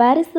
Paris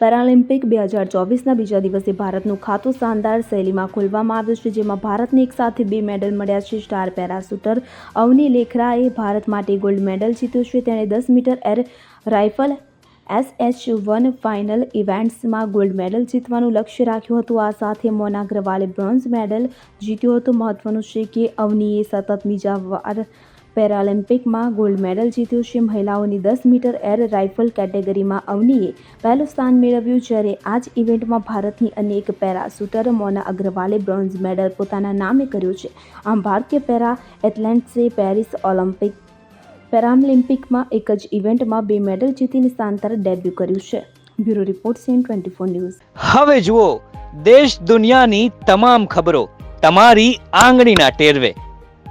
Paralympic બે હજાર ચોવીસના બીજા દિવસે ભારતનું ખાતું શાનદાર શૈલીમાં ખોલવામાં આવ્યું છે, જેમાં ભારતને એક સાથે બે મેડલ મળ્યા છે. સ્ટાર પેરાશૂટર અવની લેખરાએ ભારત માટે ગોલ્ડ મેડલ જીત્યો છે. તેણે દસ metre air rifle SH one final ઇવેન્ટ્સમાં gold medal જીતવાનું લક્ષ્ય રાખ્યું હતું. આ સાથે મોના અગ્રવાલે બ્રોન્ઝ મેડલ જીત્યો હતો. મહત્વનું છે કે અવનીએ સતત બીજા વાર પેરાલિમ્પિકમાં ગોલ્ડ મેડલ જીત્યું છે મહિલાઓની દસ મીટર એર રાઇફલ કેટેગરીમાં અવનીએ પહેલું સ્થાન મેળવ્યું જ્યારે આ જ ઇવેન્ટમાં ભારતની અન્ય એક પેરા શૂટર મોના અગ્રવાલે બ્રોન્ઝ મેડલ પોતાના નામે કર્યો છે. આમ ભારતીય પેરા એથ્લેટ્સે પેરિસ ઓલિમ્પિક પેરાલિમ્પિકમાં એક જ ઇવેન્ટમાં બે મેડલ જીતીને સ્થાનાંતર ડેબ્યુ કર્યું છે. Bureau report CN twenty four news. હવે જુઓ, દેશ દુનિયાની તમામ ખબરો તમારી આંગળીના ટેરવે.